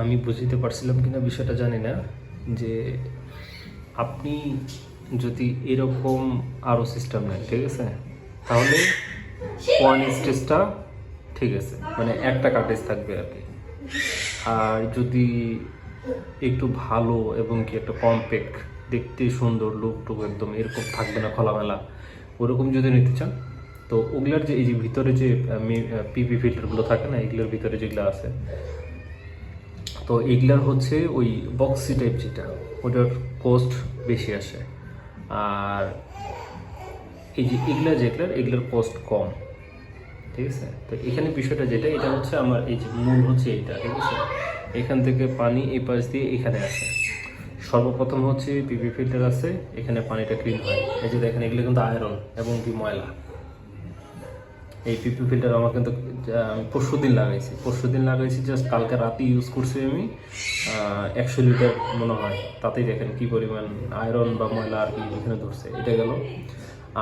আমি বুঝতে পারছিলাম কিনা বিষয়টা জানি না, যে আপনি যদি এরকম আরও সিস্টেম নেন, ঠিক আছে? তাহলে ওয়ান স্টেজটা ঠিক আছে মানে একটা কাটেজ থাকবে আর কি। আর যদি একটু ভালো এবং কি একটা কম্প্যাক্ট দেখতে সুন্দর লুক টুক একদম এরকম থাকবে না খোলামেলা, ওরকম যদি নিতে চান, তো ওগুলার যে এই যে ভিতরে যে পিপি ফিল্টারগুলো থাকে না, এগুলোর ভিতরে যেগুলো আছে তো এগুলার হচ্ছে ওই বক্সি টাইপ যেটা, ওটার কোস্ট বেশি আসে। আর এই যে এগুলা যেগুলার, এগুলোর কোস্ট কম। ঠিক আছে? তো এখানে বিষয়টা যেটা, এটা হচ্ছে আমার এই যে মূল হচ্ছে এইটা, ঠিক আছে? এখান থেকে পানি এই পাশ দিয়ে এখানে আসে। সর্বপ্রথম হচ্ছে পিপি ফিল্টার আছে, এখানে পানিটা ক্লিন হয়। এই যে দেখেন, এগুলো কিন্তু আয়রন এবং কি ময়লা। এই পিপি ফিল্টার আমার কিন্তু আমি পরশু দিন লাগাইছি। পরশু দিন লাগাইছি জাস্ট কালকে রাতে ইউজ করছি আমি একশো লিটার মনে হয়। তাতেই দেখেন কি পরিমাণ আয়রন বা ময়লা আর কি এখানে ধরছে, এটা গেল।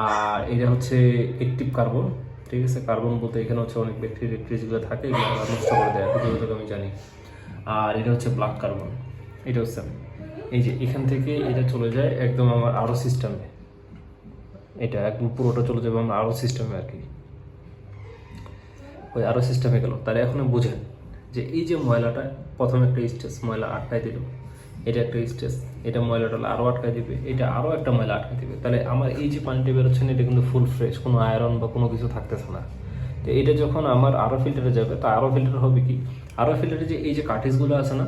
আর এটা হচ্ছে একটিভ কার্বন ঠিক আছে? কার্বন বলতে এখানে হচ্ছে অনেক ব্যাকটেরিয়া যেগুলো থাকে, এগুলো নষ্ট করে দেয়। যতটুকু আমি জানি। আর এটা হচ্ছে ব্ল্যাক কার্বন এটা হচ্ছে আমি। এই যে এখান থেকে এটা চলে যায় একদম আমার আরও সিস্টেমে এটা একদম পুরোটা চলে যাবে আমার আরও সিস্টেমে আর কি। ওই আরও সিস্টেমে গেল। তাহলে এখন বুঝেন যে এই যে ময়লাটা, প্রথম একটা স্টেজ ময়লা আটকায় দিল। এটা একটা স্টেজ এটা ময়লাটা আরও আটকায় দিবে, এটা আরও একটা ময়লা আটকায় দিবে। তাহলে আমার এই যে পানিটা বেরোচ্ছে না এটা কিন্তু ফুল ফ্রেশ কোনো আয়রন বা কোনো কিছু থাকতেছে না। তো এটা যখন আমার আরও ফিল্টারে যাবে, তা আরও ফিল্টার হবে কি? আরও ফিল্টারে যে এই যে কাঠিসগুলো আছে না,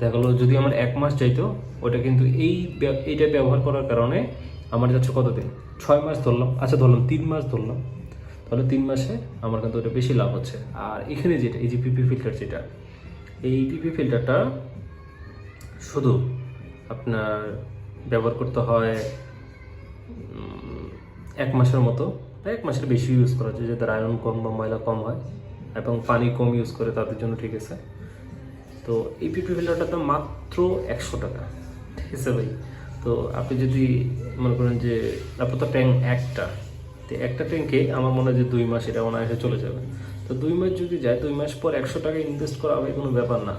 দেখা যদি আমার এক মাস চাইতো ওটা কিন্তু এই এইটা ব্যবহার করার কারণে আমার যাচ্ছে কতদিন? ছয় মাস ধরলাম আচ্ছা ধরলাম, তিন মাস ধরলাম। তাহলে তিন মাসে আমার কিন্তু ওটা বেশি লাভ হচ্ছে। আর এখানে যেটা, এই যে পিপি ফিল্টার যেটা, এই পিপি ফিল্টারটা শুধু আপনার ব্যবহার করতে হয় এক মাসের মতো এক মাসের বেশি ইউজ করা যায়, যাদের আয়রন কম বা ময়লা কম হয়, এবং পানি কম ইউজ করে তাদের জন্য ঠিক আছে। তো এই পিপি ফিল্টারটা মাত্র একশো টাকা, ঠিক আছে ভাই? তো আপনি যদি মনে করেন যে আপনার ট্যাঙ্ক একটা তো একটা ট্যাঙ্কে আমার মনে হয় যে দুই মাস এটা অনায়াসে চলে যাবে। তো দুই মাস যদি যায়, দুই মাস পর একশো টাকা ইনভেস্ট করা হবে কোনো ব্যাপার না।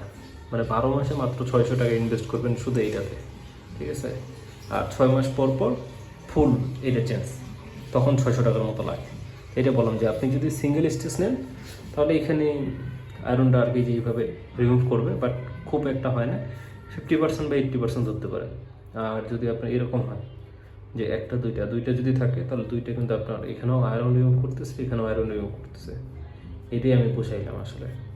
মানে বারো মাসে মাত্র ছয়শো টাকা ইনভেস্ট করবেন শুধু এইটাতে। ঠিক আছে? আর ছয় মাস পর পর ফুল এটা চেঞ্জ তখন ছয়শো টাকার মতো লাগে। এটা বললাম যে আপনি যদি সিঙ্গেল স্টেজ নেন, তাহলে এখানে আয়রনটা আর কি যে এইভাবে রিমুভ করবে বাট খুব একটা হয় না। ফিফটি পার্সেন্ট বা এইট্টি পার্সেন্ট ধরতে পারে আর যদি আপনার এরকম হয় যে একটা, দুইটা দুইটা যদি থাকে, তাহলে দুইটা কিন্তু আপনার এখানেও আয়রন রিমুভ করতেছে, এখানেও আয়রন রিমুভ করতেছে। এটাই আমি বোঝাইলাম আসলে।